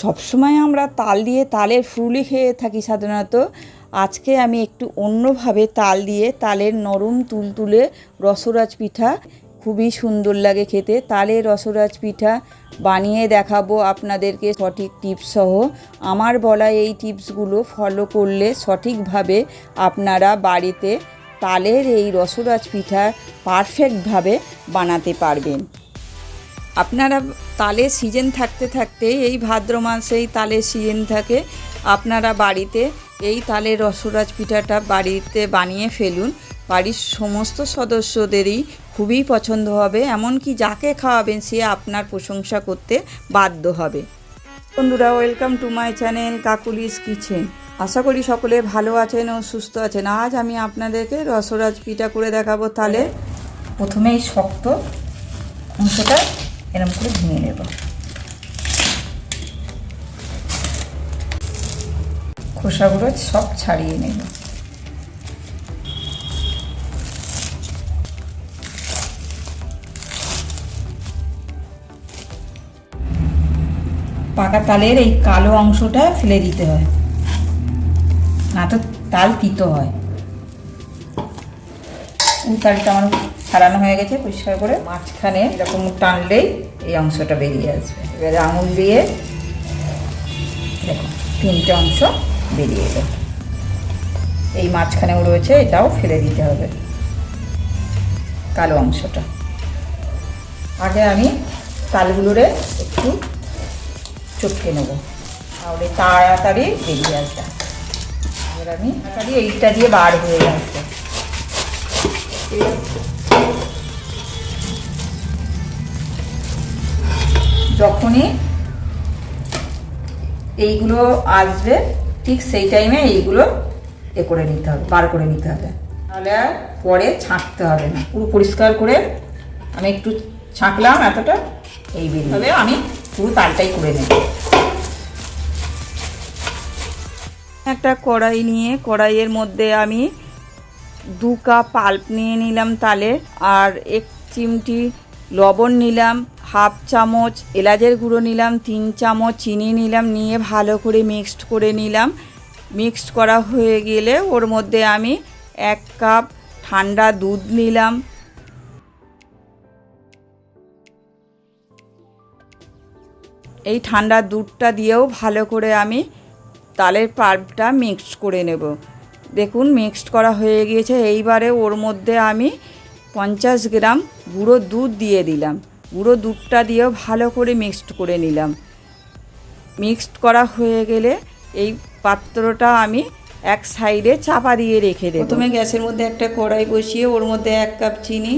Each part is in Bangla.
সবসময় আমরা তাল দিয়ে তালের ফুলি খেয়ে থাকি সাধারণত। আজকে আমি একটু অন্যভাবে তাল দিয়ে তালের নরম তুলতুলে রসরাজ পিঠা খুবই সুন্দর লাগে খেতে। তালের রসরাজ পিঠা বানিয়ে দেখাবো আপনাদেরকে সঠিক টিপস সহ। আমার বলা এই টিপসগুলো ফলো করলে সঠিকভাবে আপনারা বাড়িতে তালের এই রসরাজ পিঠা পারফেক্টভাবে বানাতে পারবেন। আপনারা তালের সিজন থাকতে থাকতে, এই ভাদ্র মাসেই তালের সিজন থাকে, আপনারা বাড়িতে এই তালের রসরাজ পিঠাটা বাড়িতে বানিয়ে ফেলুন। বাড়ির সমস্ত সদস্যদেরই খুবই পছন্দ হবে, এমনকি যাকে খাওয়াবেন সে আপনার প্রশংসা করতে বাধ্য হবে। বন্ধুরা, welcome to my channel Kakuli's kitchen. আশা করি সকলে ভালো আছেন ও সুস্থ আছেন। আজ আমি আপনাদেরকে রসরাজ পিঠা করে দেখাবো তাহলে প্রথমেই শক্ত অংশটা এরম করে ভেঙে নেব। খোসাগুলো সব ছাড়িয়ে নেব। পাকা তালের এই কালো অংশটা ফেলে দিতে হয়। না তো তাল তিতো হয়। এই তালটা আমার ছাড়ানো হয়ে গেছে পরিষ্কার করে। মাঝখানে এরকম টানলেই এই অংশটা বেরিয়ে আসবে। এবার আঙুল দিয়ে দেখো, তিনটে অংশ বেরিয়ে এলো। এই মাঝখানেও রয়েছে, এটাও ফেলে দিতে হবে। কালো অংশটা। আগে আমি তালগুলোরে একটু চটকে নেব। তাহলে তাড়াতাড়ি বেরিয়ে আসবে। এবার আমি তাড়াতাড়ি এইটা দিয়ে বার হয়ে আসবে। যখনই এইগুলো আসবে, ঠিক সেই টাইমে এইগুলো এ করে নিতে হবে, বার করে নিতে হবে। তাহলে পরে ছাঁকতে হবে না। পুরো পরিষ্কার করে আমি একটু ছাঁকলাম এতটা, এই বেরিয়ে আমি পুরো তালটাই করে নেব। একটা কড়াই নিয়ে, কড়াইয়ের মধ্যে আমি দু কাপ পাল্প নিয়ে নিলাম তালে, আর এক চিমটি লবণ নিলাম। হাফ চামচ এলাচের গুঁড়ো নিলাম, তিন চামচ চিনি নিলাম, নিয়ে ভালো করে মিক্সড করে নিলাম। মিক্সড করা হয়ে গেলে ওর মধ্যে আমি এক কাপ ঠান্ডা দুধ নিলাম। এই ঠান্ডা দুধটা দিয়েও ভালো করে আমি তালের পাল্পটা মিক্সড করে নেব। দেখুন, মিক্সড করা হয়ে গিয়েছে। এইবারে ওর মধ্যে আমি পঞ্চাশ গ্রাম গুঁড়ো দুধ দিয়ে দিলাম। গুঁড়ো দুধটা দিয়েও ভালো করে মিক্সড করে নিলাম। মিক্সড করা হয়ে গেলে এই পাত্রটা আমি এক সাইডে চাপা দিয়ে রেখে দেব। প্রথমে গ্যাসের মধ্যে একটা কড়াই বসিয়ে ওর মধ্যে এক কাপ চিনি,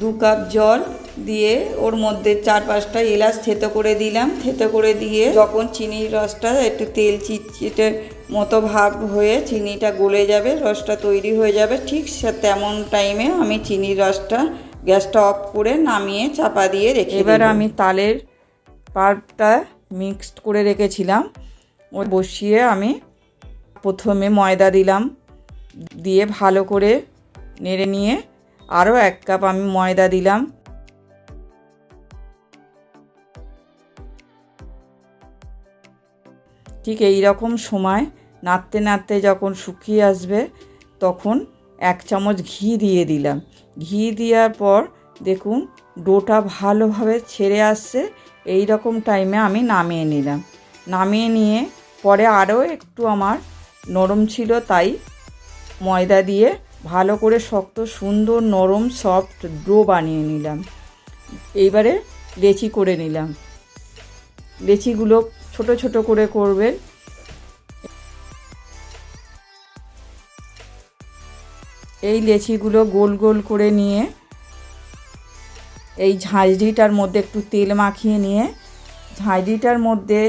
দু কাপ জল দিয়ে ওর মধ্যে চার পাঁচটা এলাচ থেতো করে দিলাম। থেতো করে দিয়ে যখন চিনির রসটা একটু তেল চিটচিটে মতো ভাব হয়ে চিনিটা গলে যাবে, রসটা তৈরি হয়ে যাবে, ঠিক তেমন টাইমে আমি চিনির রসটা গ্যাসটা অফ করে নামিয়ে চাপা দিয়ে রেখে এবার আমি তালের পাল্পটা মিক্সড করে রেখেছিলাম। ওই বসিয়ে আমি প্রথমে ময়দা দিলাম। দিয়ে ভালো করে নেড়ে নিয়ে আরও এক কাপ আমি ময়দা দিলাম। ঠিক এই রকম সময় নাড়তে নাড়তে যখন শুকিয়ে আসবে তখন এক চামচ ঘি দিয়ে দিলাম। ঘি দেওয়ার পর দেখুন, ডোটা ভালোভাবে ছেড়ে আসছে। এই রকম টাইমে আমি নামিয়ে নিলাম। নামিয়ে নিয়ে পরে আরও একটু আমার নরম ছিল, তাই ময়দা দিয়ে ভালো করে শক্ত, সুন্দর, নরম সফট ডো বানিয়ে নিলাম। এইবারে লেচি করে নিলাম। লেচিগুলো ছোট ছোট করে করবেন। এই লেচিগুলো গোল গোল করে নিয়ে, এই ঝাঁঝরিটার মধ্যে একটু তেল মাখিয়ে নিয়ে, ঝাঁঝরিটার মধ্যে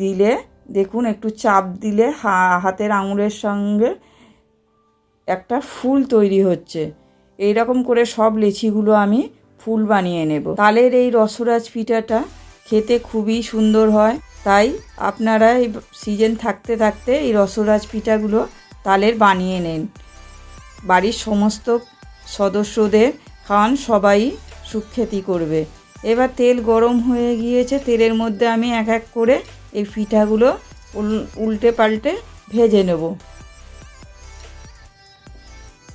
দিলে, দেখুন একটু চাপ দিলে হাতের আঙুলের সঙ্গে একটা ফুল তৈরি হচ্ছে। এই রকম করে সব লেচিগুলো আমি ফুল বানিয়ে নেব। তালের এই রসরাজ পিঠাটা খেতে খুবই সুন্দর হয়। তাই আপনারা এই সিজন থাকতে থাকতে এই রসরাজ পিঠাগুলো তালের বানিয়ে নেন। বাড়ির সমস্ত সদস্যদের খান সবাই সুখ্যাতি করবে। এবার তেল গরম হয়ে গিয়েছে, তেলের মধ্যে আমি এক এক করে এই পিঠাগুলো উল- উল্টে পাল্টে ভেজে নেব।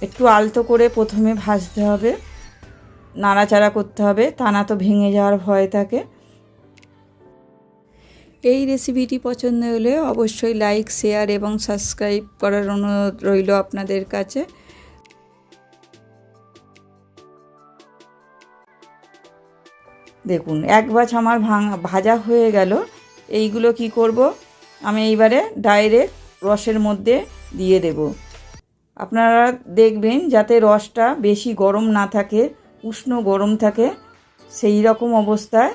একটু আলতো করে প্রথমে ভাজতে হবে, নাড়াচাড়া করতে হবে, তা না তো ভেঙে যাওয়ার ভয় থাকে। এই রেসিপিটি পছন্দ হলে অবশ্যই লাইক, শেয়ার এবং সাবস্ক্রাইব করার অনুরোধ রইল আপনাদের কাছে। দেখুন, এক বাছ আমার ভাঙা, ভাজা হয়ে গেল। এইগুলো কি করব? আমি এইবারে ডাইরেক্ট রসের মধ্যে দিয়ে দেব। আপনারা দেখবেন যাতে রসটা বেশি গরম না থাকে, উষ্ণ গরম থাকে, সেই রকম অবস্থায়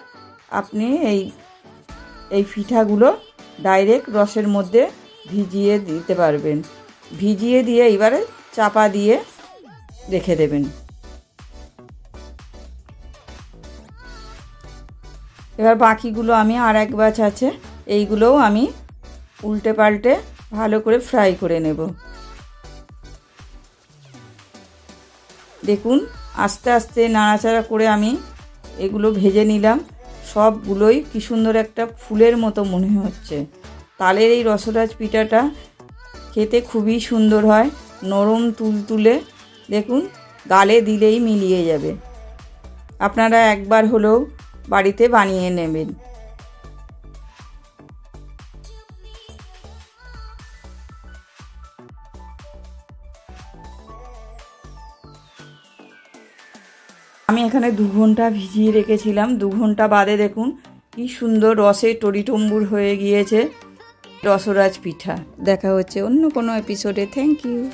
আপনি এই এই পিঠাগুলো ডাইরেক্ট রসের মধ্যে ভিজিয়ে দিতে পারবেন। ভিজিয়ে দিয়ে এবারে চাপা দিয়ে রেখে দেবেন। এবার বাকিগুলো আমি আর এক ব্যাচ আছে, এইগুলোও আমি উল্টে পাল্টে ভালো করে ফ্রাই করে নেব। দেখুন, আস্তে আস্তে নাড়াচাড়া করে আমি এগুলো ভেজে নিলাম। সবগুলোই কি সুন্দর একটা ফুলের মতো মনে হচ্ছে। তালের এই রসরাজ পিঠাটা খেতে খুবই সুন্দর হয়, নরম তুলতুলে, দেখুন, গালে দিলেই মিলিয়ে যাবে। আপনারা একবার হলেও বাড়িতে বানিয়ে নেবেন। আমি এখানে দু ঘণ্টা ভিজিয়ে রেখেছিলাম। দু ঘণ্টা বাদে দেখুন, কি সুন্দর রসে টড়িটম্বুর হয়ে গিয়েছে রসরাজ পিঠা। দেখা হচ্ছে অন্য কোনো এপিসোডে থ্যাংক ইউ